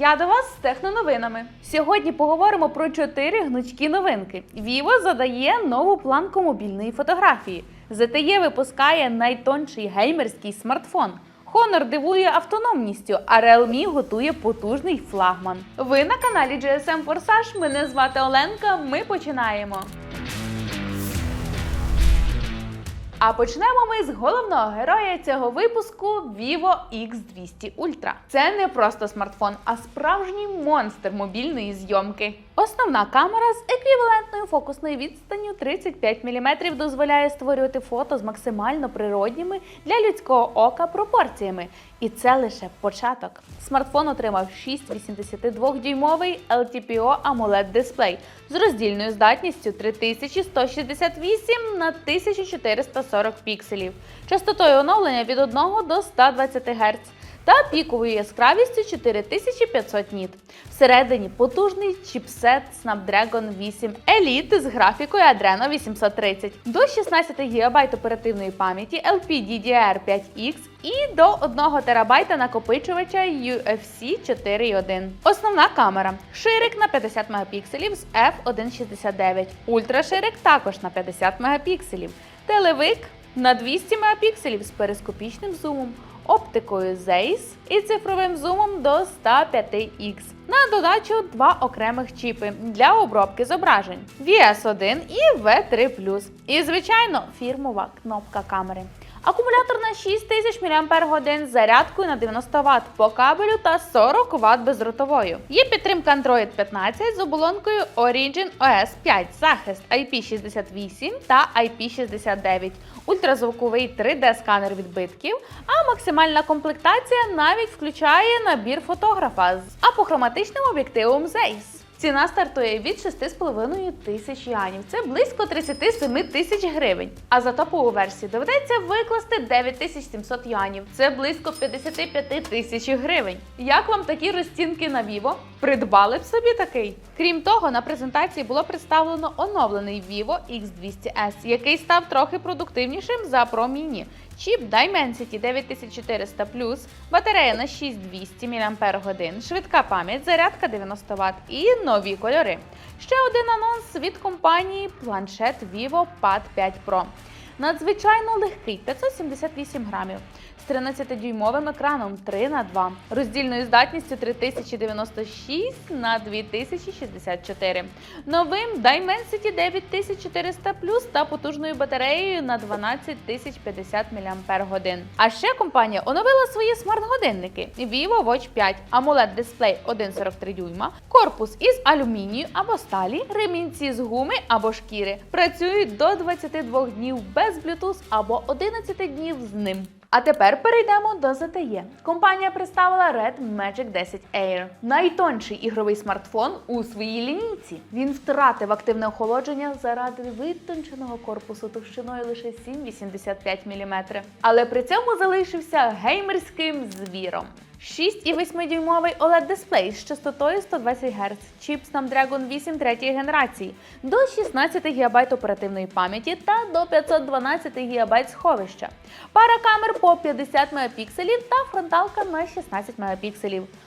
Я до вас з техноновинами. Сьогодні поговоримо про чотири гнучкі новинки. Vivo задає нову планку мобільної фотографії. ZTE випускає найтонший геймерський смартфон. Honor дивує автономністю, а Realme готує потужний флагман. Ви на каналі GSM Forsage. Мене звати Оленка. Ми починаємо. А почнемо ми з головного героя цього випуску Vivo X200 Ultra. Це не просто смартфон, а справжній монстр мобільної зйомки. Основна камера з еквівалентною фокусною відстанню 35 мм дозволяє створювати фото з максимально природніми для людського ока пропорціями. І це лише початок. Смартфон отримав 6,82-дюймовий LTPO AMOLED дисплей з роздільною здатністю 3168 на 1440 пікселів, частотою оновлення від 1 до 120 Гц та піковою яскравістю 4500 ніт. Всередині потужний чіпсет Snapdragon 8 Elite з графікою Adreno 830, до 16 ГБ оперативної пам'яті LPDDR5X і до 1 ТБ накопичувача UFC 4.1. Основна камера ширик на 50 Мп з f1.69, ультраширик також на 50 Мп, телевик на 200 Мп з перископічним зумом оптикою ZEISS і цифровим зумом до 105X. На додачу два окремих чіпи для обробки зображень VS1 і V3+. І, звичайно, фірмова кнопка камери. Акумулятор на 6000 мАч з зарядкою на 90 Вт по кабелю та 40 Вт бездротовою. Є підтримка Android 15 з оболонкою Origin OS 5, захист IP68 та IP69, ультразвуковий 3D-сканер відбитків, а максимальна комплектація навіть включає набір фотографа з апохроматичним об'єктивом ZEISS. Ціна стартує від 6,5 тисяч юанів. Це близько 37 тисяч гривень. А за топову версію доведеться викласти 9700 юанів. Це близько 55 тисяч гривень. Як вам такі розцінки на Vivo? Придбали б собі такий. Крім того, на презентації було представлено оновлений Vivo X200S, який став трохи продуктивнішим за Pro Mini. Чіп Dimensity 9400 батарея на 6200 мАч, швидка пам'ять, зарядка 90 Вт і нові кольори. Ще один анонс від компанії планшет Vivo Pad 5 Pro. Надзвичайно легкий 578 грамів з 13-дюймовим екраном 3 на 2 роздільною здатністю 3096 на 2064, новим Dimensity 9400 та потужною батареєю на 12050 мАч. А ще компанія оновила свої смарт-годинники Vivo Watch 5, AMOLED дисплей 1,43 дюйма, корпус із алюмінію або сталі, ремінці з гуми або шкіри. Працюють до 22 днів без Bluetooth або 11 днів з ним. А тепер перейдемо до ZTE. Компанія представила Red Magic 10 Air. Найтонший ігровий смартфон у своїй лінійці. Він втратив активне охолодження заради витонченого корпусу товщиною лише 7,85 мм. Але при цьому залишився геймерським звіром. 6,8-дюймовий OLED дисплей з частотою 120 Гц, чіп Snapdragon 8 третьої генерації, до 16 ГБ оперативної пам'яті та до 512 ГБ сховища, пара камер по 50 Мп та фронталка на 16 Мп.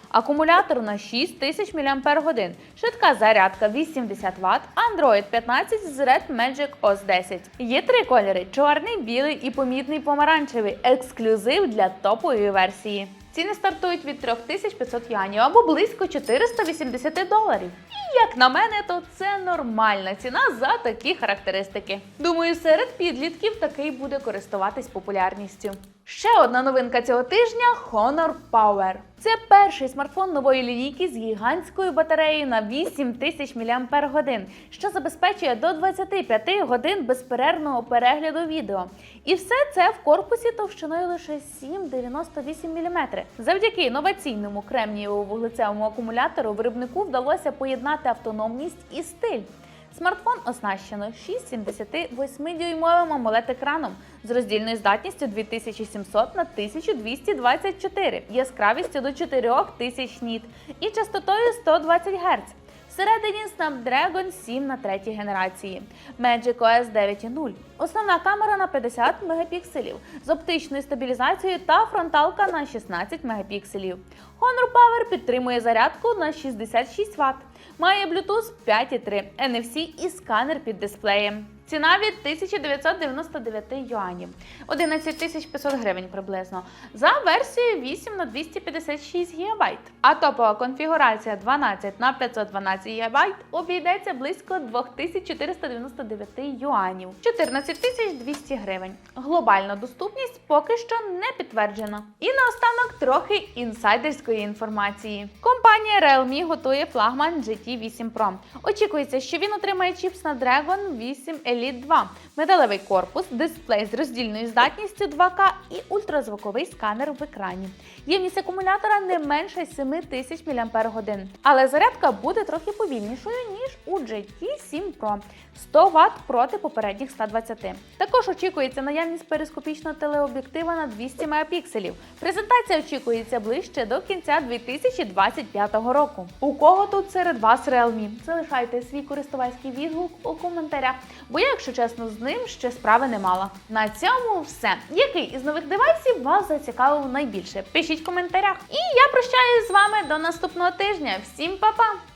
Акумулятор на 6000 мАч, швидка зарядка 80 Вт, Android 15 з Red Magic OS 10. Є три кольори: чорний, білий і помітний помаранчевий, ексклюзив для топової версії. Ціни стартують від 3500 юанів або близько 480 доларів. І як на мене, то це нормальна ціна за такі характеристики. Думаю, серед підлітків такий буде користуватись популярністю. Ще одна новинка цього тижня Honor Power. Це перший смартфон нової лінійки з гігантською батареєю на 8000 мАч, що забезпечує до 25 годин безперервного перегляду відео. І все це в корпусі товщиною лише 7,98 мм. Завдяки інноваційному кремнієво-вуглецевому акумулятору виробнику вдалося поєднати автономність і стиль. Смартфон оснащено 6,78-дюймовим amoled екраном з роздільною здатністю 2700 на 1224, яскравістю до 4000 ніт і частотою 120 Гц. Всередині Snapdragon 7 на третій генерації, Magic OS 9.0, основна камера на 50 мегапікселів з оптичною стабілізацією та фронталка на 16 мегапікселів. Honor Power підтримує зарядку на 66 Вт. Має Bluetooth 5.3, NFC і сканер під дисплеєм. Ціна від 1999 юанів, 11 500 гривень приблизно, за версією 8 на 256 ГБ. А топова конфігурація 12 на 512 ГБ обійдеться близько 2499 юанів, 14 200 гривень. Глобальна доступність поки що не підтверджена. І наостанок трохи інсайдерської інформації. Компанія Realme готує флагман GT8 Pro. Очікується, що він отримає чіп Snapdragon 8 Elite 2, металевий корпус, дисплей з роздільною здатністю 2К і ультразвуковий сканер в екрані. Ємність акумулятора не менше 7000 мАч. Але зарядка буде трохи повільнішою, ніж у GT7 Pro 100 Вт проти попередніх 120. Також очікується наявність перископічного телеоб'єктива на 200 мегапікселів. Презентація очікується ближче до кінця 2025 року. У кого тут серед вас Realme? Залишайте свій користувацький відгук у коментарях, бо я, якщо чесно, з ним ще справи не мала. На цьому все. Який із нових девайсів вас зацікавив найбільше? Пишіть в коментарях. І я прощаюсь з вами до наступного тижня. Всім па-па!